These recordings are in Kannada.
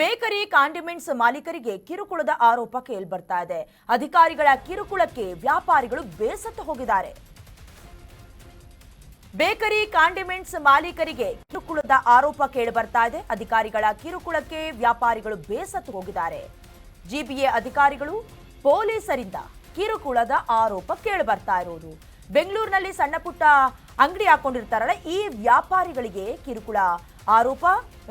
ಬೇಕರಿ, ಕಾಂಡಿಮೆಂಟ್ಸ್ ಮಾಲೀಕರಿಗೆ ಕಿರುಕುಳದ ಆರೋಪ ಕೇಳ್ಬರ್ತಾ ಇದೆ. ಅಧಿಕಾರಿಗಳ ಕಿರುಕುಳಕ್ಕೆ ವ್ಯಾಪಾರಿಗಳು ಬೇಸತ್ತು ಹೋಗಿದ್ದಾರೆ. ಬೇಕರಿ, ಕಾಂಡಿಮೆಂಟ್ಸ್ ಮಾಲೀಕರಿಗೆ ಕಿರುಕುಳದ ಆರೋಪ ಕೇಳಿಬರ್ತಾ ಇದೆ. ಅಧಿಕಾರಿಗಳ ಕಿರುಕುಳಕ್ಕೆ ವ್ಯಾಪಾರಿಗಳು ಬೇಸತ್ತು ಹೋಗಿದ್ದಾರೆ. ಜಿಬಿಎ ಅಧಿಕಾರಿಗಳು ಪೊಲೀಸರಿಂದ ಕಿರುಕುಳದ ಆರೋಪ ಕೇಳಿಬರ್ತಾ ಇರೋದು ಬೆಂಗಳೂರಿನಲ್ಲಿ ಸಣ್ಣ ಪುಟ್ಟ ಅಂಗಡಿ ಹಾಕೊಂಡಿರ್ತಾರಲ್ಲ, ಈ ವ್ಯಾಪಾರಿಗಳಿಗೆ ಕಿರುಕುಳ ಆರೋಪ,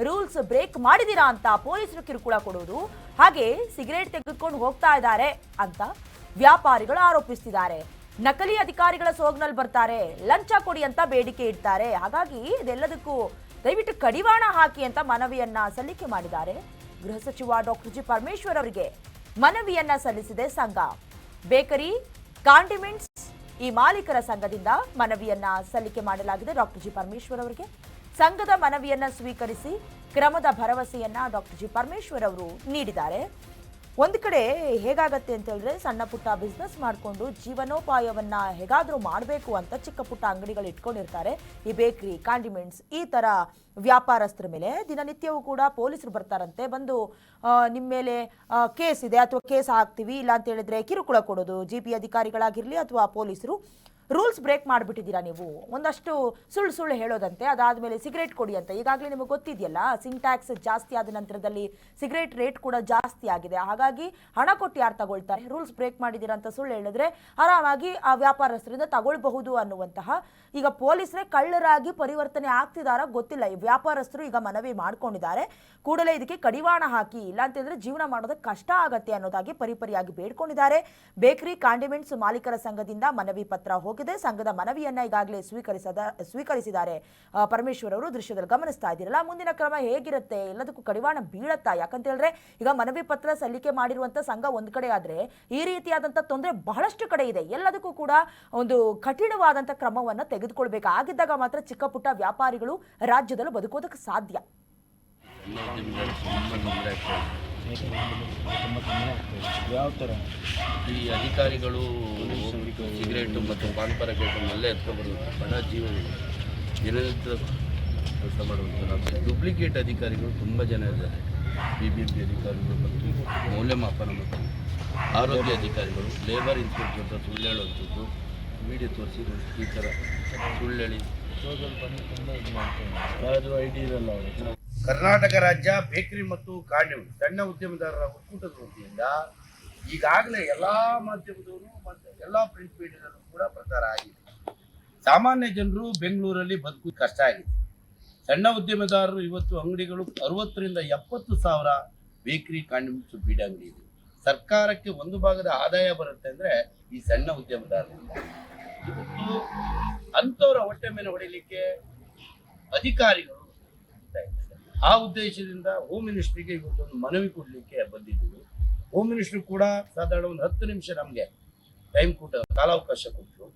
ರೂಲ್ಸ್ ಬ್ರೇಕ್ ಮಾಡಿದೀರಾ ಅಂತ ಪೊಲೀಸರು ಕಿರುಕುಳ ಕೊಡುವುದು ಹಾಗೆ ಸಿಗರೇಟ್ ತೆಗೆದುಕೊಂಡು ಹೋಗ್ತಾ ಇದ್ದಾರೆ ಅಂತ ವ್ಯಾಪಾರಿಗಳು ಆರೋಪಿಸ್ತಿದ್ದಾರೆ. ನಕಲಿ ಅಧಿಕಾರಿಗಳ ಸೋಗ್ನಲ್ಲಿ ಬರ್ತಾರೆ, ಲಂಚ ಕೊಡಿ ಅಂತ ಬೇಡಿಕೆ ಇಡ್ತಾರೆ. ಹಾಗಾಗಿ ಇದೆಲ್ಲದಕ್ಕೂ ದಯವಿಟ್ಟು ಕಡಿವಾಣ ಹಾಕಿ ಅಂತ ಮನವಿಯನ್ನ ಸಲ್ಲಿಕೆ ಮಾಡಿದ್ದಾರೆ. ಗೃಹ ಸಚಿವ ಡಾಕ್ಟರ್ ಜಿ. ಪರಮೇಶ್ವರ್ ಅವರಿಗೆ ಮನವಿಯನ್ನ ಸಲ್ಲಿಸಿದೆ ಸಂಘ. ಬೇಕರಿ, ಕಾಂಡಿಮೆಂಟ್ಸ್ ಈ ಮಾಲೀಕರ ಸಂಘದಿಂದ ಮನವಿಯನ್ನ ಸಲ್ಲಿಕೆ ಮಾಡಲಾಗಿದೆ ಡಾಕ್ಟರ್ ಜಿ. ಪರಮೇಶ್ವರ್ ಅವರಿಗೆ. ಸಂಘದ ಮನವಿಯನ್ನ ಸ್ವೀಕರಿಸಿ ಕ್ರಮದ ಭರವಸೆಯನ್ನ ಡಾಕ್ಟರ್ ಜಿ ಪರಮೇಶ್ವರ್ ಅವರು ನೀಡಿದ್ದಾರೆ. ಒಂದು ಕಡೆ ಹೇಗಾಗತ್ತೆ ಅಂತ ಹೇಳಿದ್ರೆ ಸಣ್ಣ ಪುಟ್ಟ ಬಿಸ್ನೆಸ್ ಮಾಡಿಕೊಂಡು ಜೀವನೋಪಾಯವನ್ನ ಹೇಗಾದರೂ ಮಾಡಬೇಕು ಅಂತ ಚಿಕ್ಕ ಪುಟ್ಟ ಅಂಗಡಿಗಳು ಇಟ್ಕೊಂಡಿರ್ತಾರೆ. ಈ ಬೇಕ್ರಿ ಕಾಂಡಿಮೆಂಟ್ಸ್ ಈ ಥರ ವ್ಯಾಪಾರಸ್ಥರ ಮೇಲೆ ದಿನನಿತ್ಯವೂ ಕೂಡ ಪೊಲೀಸರು ಬರ್ತಾರಂತೆ. ಬಂದು ನಿಮ್ಮ ಮೇಲೆ ಕೇಸ್ ಇದೆ ಅಥವಾ ಕೇಸ್ ಹಾಕ್ತೀವಿ ಇಲ್ಲ ಅಂತ ಹೇಳಿದ್ರೆ ಕಿರುಕುಳ ಕೊಡೋದು, ಜಿ ಪಿ ಅಧಿಕಾರಿಗಳಾಗಿರಲಿ ಅಥವಾ ಪೊಲೀಸರು. ರೂಲ್ಸ್ ಬ್ರೇಕ್ ಮಾಡಿಬಿಟ್ಟಿದ್ದೀರಾ ನೀವು? ಒಂದಷ್ಟು ಸುಳ್ಳು ಸುಳ್ಳು ಹೇಳೋದಂತೆ, ಅದಾದಮೇಲೆ ಸಿಗರೇಟ್ ಕೊಡಿ ಅಂತ. ಈಗಾಗಲೇ ನಿಮಗೆ ಗೊತ್ತಿದೆಯಲ್ಲ, ಸಿಂಟ್ಯಾಕ್ಸ್ ಜಾಸ್ತಿ ಆದ ನಂತರದಲ್ಲಿ ಸಿಗರೇಟ್ ರೇಟ್ ಕೂಡ ಜಾಸ್ತಿ ಆಗಿದೆ. ಹಾಗಾಗಿ ಹಣ ಕೊಟ್ಟು ಯಾರು ತಗೊಳ್ತಾರೆ? ರೂಲ್ಸ್ ಬ್ರೇಕ್ ಮಾಡಿದ್ದೀರಾ ಅಂತ ಸುಳ್ಳು ಹೇಳಿದ್ರೆ ಆರಾಮಾಗಿ ಆ ವ್ಯಾಪಾರಸ್ಥರಿಂದ ತಗೊಳ್ಬಹುದು ಅನ್ನುವಂತಹ. ಈಗ ಪೊಲೀಸರೇ ಕಳ್ಳರಾಗಿ ಪರಿವರ್ತನೆ ಆಗ್ತಿದಾರ ಗೊತ್ತಿಲ್ಲ. ಈ ವ್ಯಾಪಾರಸ್ಥರು ಈಗ ಮನವಿ ಮಾಡ್ಕೊಂಡಿದ್ದಾರೆ. ಕೂಡಲೇ ಇದಕ್ಕೆ ಕಡಿವಾಣ ಹಾಕಿ ಇಲ್ಲ ಅಂತಂದ್ರೆ ಜೀವನ ಮಾಡೋದಕ್ಕೆ ಕಷ್ಟ ಆಗತ್ತೆ ಅನ್ನೋದಾಗಿ ಪರಿಪರಿಯಾಗಿ ಬೇಡ್ಕೊಂಡಿದ್ದಾರೆ. ಬೇಕರಿ, ಕಾಂಡಿಮೆಂಟ್ಸ್ ಮಾಲೀಕರ ಸಂಘದಿಂದ ಮನವಿ ಪತ್ರ ಹೋಗಿದೆ ಸಂಘದ ಮನವಿಯನ್ನ ಈಗಾಗಲೇ ಸ್ವೀಕರಿಸದ, ಸ್ವೀಕರಿಸಿದ್ದಾರೆ. ಪರಮೇಶ್ವರ್ ಅವರು ದೃಶ್ಯದಲ್ಲಿ ಗಮನಿಸ್ತಾ ಇದ್ದೀರಲ್ಲ, ಮುಂದಿನ ಕ್ರಮ ಹೇಗಿರುತ್ತೆ? ಎಲ್ಲದಕ್ಕೂ ಕಡಿವಾಣ ಬೀಳತ್ತಾ? ಯಾಕಂತ ಹೇಳಿದ್ರೆ, ಈಗ ಮನವಿ ಪತ್ರ ಸಲ್ಲಿಕೆ ಮಾಡಿರುವಂತ ಸಂಘ ಒಂದ್ ಕಡೆ ಆದ್ರೆ, ಈ ರೀತಿಯಾದಂತ ತೊಂದರೆ ಬಹಳಷ್ಟು ಕಡೆ ಇದೆ. ಎಲ್ಲದಕ್ಕೂ ಕೂಡ ಒಂದು ಕಠಿಣವಾದಂತ ತೆಗೆದುಕೊಳ್ಬೇಕು. ಆಗಿದ್ದಾಗ ಮಾತ್ರ ಚಿಕ್ಕ ಪುಟ್ಟ ವ್ಯಾಪಾರಿಗಳು ರಾಜ್ಯದಲ್ಲಿ ಬದುಕೋದಕ್ಕೆ ಸಾಧ್ಯ. ತುಂಬ ತೊಂದರೆ ಆಗ್ತದೆ ಯಾವ ಥರ ಈ ಅಧಿಕಾರಿಗಳು ಸಿಗರೇಟು ಮತ್ತು ಪಾನ್ ಪರಾಗೇಟು ಅಲ್ಲೇ ಎತ್ಕೊಬರೋದು ಬಡ ಜೀವ ದಿನನಿತ್ಯ ಕೆಲಸ ಮಾಡುವಂಥ ಡುಪ್ಲಿಕೇಟ್ ಅಧಿಕಾರಿಗಳು ತುಂಬ ಜನ ಇದ್ದಾರೆ. ಬಿ ಬಿ ಪಿ ಅಧಿಕಾರಿಗಳು ಮತ್ತು ಮೌಲ್ಯಮಾಪನ ಮತ್ತು ಆರೋಗ್ಯ ಅಧಿಕಾರಿಗಳು ಲೇಬರ್ ಇನ್ಸ್ಪೆಕ್ಟರ್ ಅಂತ ಸುಳ್ಳು ಹೇಳುವಂಥದ್ದು ವಿಡಿಯೋ ತೋರಿಸಿ ಈ ಥರ ಸುಳ್ಳು ಹೇಳಿ. ಯಾರಾದರೂ ಐ ಡಿ ಇರಲ್ಲ ಅವ್ರಿಗೆ ಕರ್ನಾಟಕ ರಾಜ್ಯ ಬೇಕರಿ ಮತ್ತು ಕಾಂಡಿಮೆಂಟ್ ಸಣ್ಣ ಉದ್ಯಮದಾರರ ಒಕ್ಕೂಟದ ವತಿಯಿಂದ ಈಗಾಗಲೇ ಎಲ್ಲ ಮಾಧ್ಯಮದವರು ಮತ್ತು ಎಲ್ಲ ಪ್ರಿಂಟ್ ಮೀಡಿಯಾದಲ್ಲೂ ಕೂಡ ಪ್ರಚಾರ ಆಗಿದೆ. ಸಾಮಾನ್ಯ ಜನರು ಬೆಂಗಳೂರಲ್ಲಿ ಬದುಕು ಕಷ್ಟ ಆಗಿದೆ. ಸಣ್ಣ ಉದ್ಯಮದಾರರು ಇವತ್ತು ಅಂಗಡಿಗಳು ಅರವತ್ತರಿಂದ ಎಪ್ಪತ್ತು ಸಾವಿರ ಬೇಕರಿ ಕಾಂಡಿಮೆಂಟ್ಸ್ ಬೀಡ ಅಂಗಡಿ ಇದೆ. ಸರ್ಕಾರಕ್ಕೆ ಒಂದು ಭಾಗದ ಆದಾಯ ಬರುತ್ತೆ ಅಂದ್ರೆ ಈ ಸಣ್ಣ ಉದ್ಯಮದಾರರು. ಇವತ್ತು ಅಂಥವರ ಹೊಟ್ಟೆ ಮೇಲೆ ಹೊಡಿಲಿಕ್ಕೆ ಅಧಿಕಾರಿಗಳು. ಆ ಉದ್ದೇಶದಿಂದ ಹೋಮ್ ಮಿನಿಸ್ಟ್ರಿಗೆ ಇವತ್ತೊಂದು ಮನವಿ ಕೊಡಲಿಕ್ಕೆ ಬಂದಿದ್ದೀವಿ. ಹೋಮ್ ಮಿನಿಸ್ಟ್ರು ಕೂಡ ಸಾಧಾರಣ ಒಂದು ಹತ್ತು ನಿಮಿಷ ನಮಗೆ ಟೈಮ್ ಕೊಟ್ಟ ಕಾಲಾವಕಾಶ ಕೊಟ್ಟರು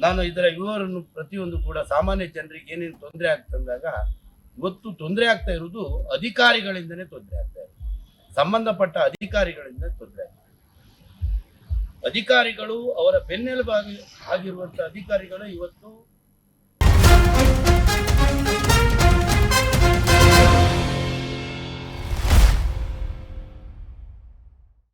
ನಾನು ಇದರ ವಿವರನ್ನು ಪ್ರತಿಯೊಂದು ಕೂಡ ಸಾಮಾನ್ಯ ಜನರಿಗೆ ಏನೇನು ತೊಂದರೆ ಆಗ್ತಂದಾಗ ಇವತ್ತು ತೊಂದರೆ ಆಗ್ತಾ ಇರೋದು ಅಧಿಕಾರಿಗಳಿಂದನೇ ತೊಂದರೆ ಆಗ್ತಾ ಇದೆ. ಸಂಬಂಧಪಟ್ಟ ಅಧಿಕಾರಿಗಳಿಂದ ತೊಂದರೆ ಆಗ್ತಾ ಅಧಿಕಾರಿಗಳು ಅವರ ಬೆನ್ನೆಲುಬಾಗಿ ಆಗಿರುವಂಥ ಅಧಿಕಾರಿಗಳು ಇವತ್ತು